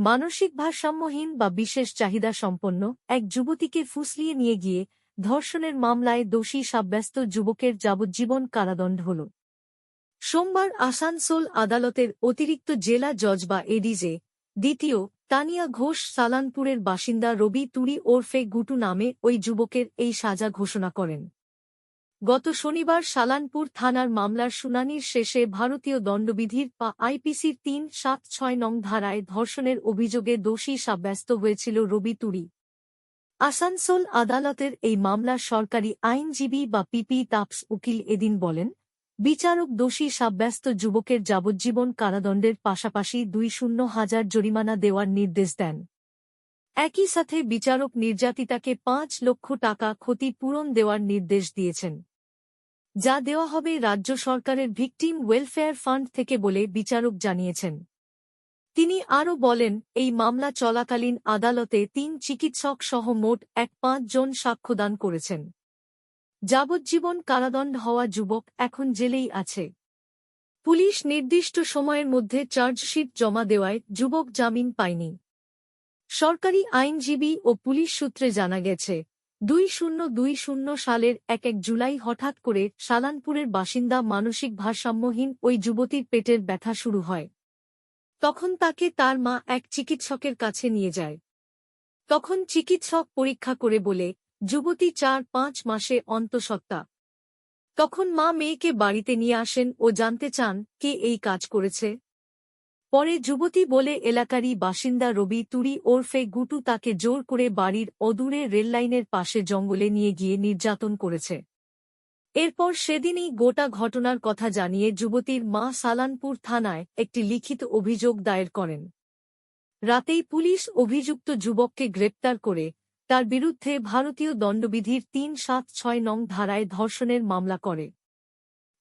মানসিক ভারসাম্যহীন বা বিশেষ চাহিদা সম্পন্ন এক যুবতীকে ফুসলিয়ে নিয়ে গিয়ে ধর্ষণের মামলায় দোষী সাব্যস্ত যুবকের যাবজ্জীবন কারাদণ্ড হল। সোমবার আসানসোল আদালতের অতিরিক্ত জেলা জজ বা এডিজে দ্বিতীয় তানিয়া ঘোষ সালানপুরের বাসিন্দা রবি তুরি ওরফে গুটু নামে ওই যুবকের এই সাজা ঘোষণা করেন। গত শনিবার সালানপুর থানার মামলার শুনানির শেষে ভারতীয় দণ্ডবিধির পা আইপিসির তিন সাত ছয় নং ধারায় ধর্ষণের অভিযোগে দোষী সাব্যস্ত হয়েছিল রবি তুরি আসানসোল আদালতের এই মামলার সরকারি আইনজীবী বা পিপি তাপস উকিল এদিন বলেন, বিচারক দোষী সাব্যস্ত যুবকের যাবজ্জীবন কারাদণ্ডের পাশাপাশি দুই শূন্য হাজার জরিমানা দেওয়ার নির্দেশ দেন। একই সাথে বিচারক নির্যাতিতাকে পাঁচ লক্ষ টাকা ক্ষতিপূরণ দেওয়ার নির্দেশ দিয়েছেন। যা দেওয়া হবে রাজ্য সরকারের ভিকটিম ওয়েলফেয়ার ফান্ড থেকে বলে বিচারক জানিয়েছেন। তিনি আরও বলেন, এই মামলা চলাকালীন আদালতে তিন চিকিৎসক সহ মোট এক পাঁচ জন সাক্ষ্যদান করেছেন। যাবজ্জীবন কারাদণ্ড হওয়া যুবক এখন জেলেই আছে। পুলিশ নির্দিষ্ট সময়ের মধ্যে চার্জশিট জমা দেওয়ায় যুবক জামিন পায়নি। সরকারি আইনজীবী ও পুলিশ সূত্রে জানা গেছে দুই শূন্য দুই শূন্য সালের এক এক জুলাই হঠাৎ করে সালানপুরের বাসিন্দা মানসিক ভারসাম্যহীন ওই যুবতীর পেটের ব্যথা শুরু হয়। তখন তাকে তার মা এক চিকিৎসকের কাছে নিয়ে যায়। তখন চিকিৎসক পরীক্ষা করে বলে, যুবতী চার পাঁচ মাসে অন্তঃসত্ত্বা। তখন মা মেয়েকে বাড়িতে নিয়ে আসেন ও জানতে চান কে এই কাজ করেছে। পরে যুবতী বলে এলাকারই বাসিন্দা রবি তুরি ওরফে গুটু তাকে জোর করে বাড়ির অদূরে রেললাইনের পাশে জঙ্গলে নিয়ে গিয়ে নির্যাতন করেছে। এরপর সেদিনই গোটা ঘটনার কথা জানিয়ে যুবতীর মা সালানপুর থানায় একটি লিখিত অভিযোগ দায়ের করেন। রাতেই পুলিশ অভিযুক্ত যুবককে গ্রেপ্তার করে তার বিরুদ্ধে ভারতীয় দণ্ডবিধির তিন সাত ছয় নং ধারায় ধর্ষণের মামলা করে।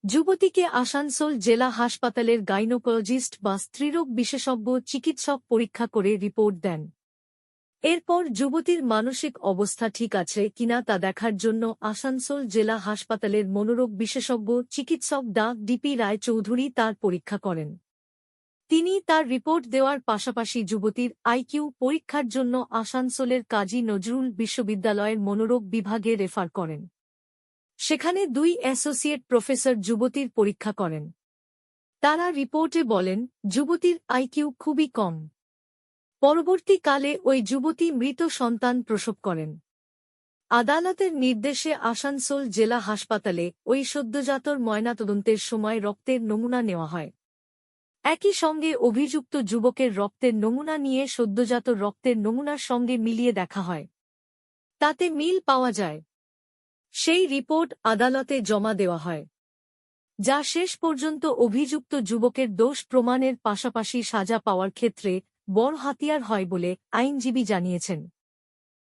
যুবতীকে আসানসোল জেলা হাসপাতালের গাইনোকোলজিস্ট বা স্ত্রীরোগ বিশেষজ্ঞ চিকিৎসক পরীক্ষা করে রিপোর্ট দেন। এরপর যুবতীর মানসিক অবস্থা ঠিক আছে কিনা তা দেখার জন্য আসানসোল জেলা হাসপাতালের মনোরোগ বিশেষজ্ঞ চিকিৎসক ডা ডিপি রায় চৌধুরী তার পরীক্ষা করেন। তিনি তার রিপোর্ট দেওয়ার পাশাপাশি যুবতীর আইকিউ পরীক্ষার জন্য আসানসোলের কাজী নজরুল বিশ্ববিদ্যালয়ের মনোরোগ বিভাগে রেফার করেন। সেখানে দুই অ্যাসোসিয়েট প্রফেসর যুবতীর পরীক্ষা করেন। তারা রিপোর্টে বলেন, যুবতীর আইকিউ খুবই কম। পরবর্তীকালে ওই যুবতী মৃত সন্তান প্রসব করেন। আদালতের নির্দেশে আসানসোল জেলা হাসপাতালে ওই সদ্যজাতর ময়নাতদন্তের সময় রক্তের নমুনা নেওয়া হয়। একই সঙ্গে অভিযুক্ত যুবকের রক্তের নমুনা নিয়ে সদ্যজাত রক্তের নমুনার সঙ্গে মিলিয়ে দেখা হয়। তাতে মিল পাওয়া যায়। সেই রিপোর্ট আদালতে জমা দেওয়া হয়, যা শেষ পর্যন্ত অভিযুক্ত যুবকের দোষ প্রমাণের পাশাপাশি সাজা পাওয়ার ক্ষেত্রে বড় হাতিয়ার হয় বলে আইনজীবী জানিয়েছেন।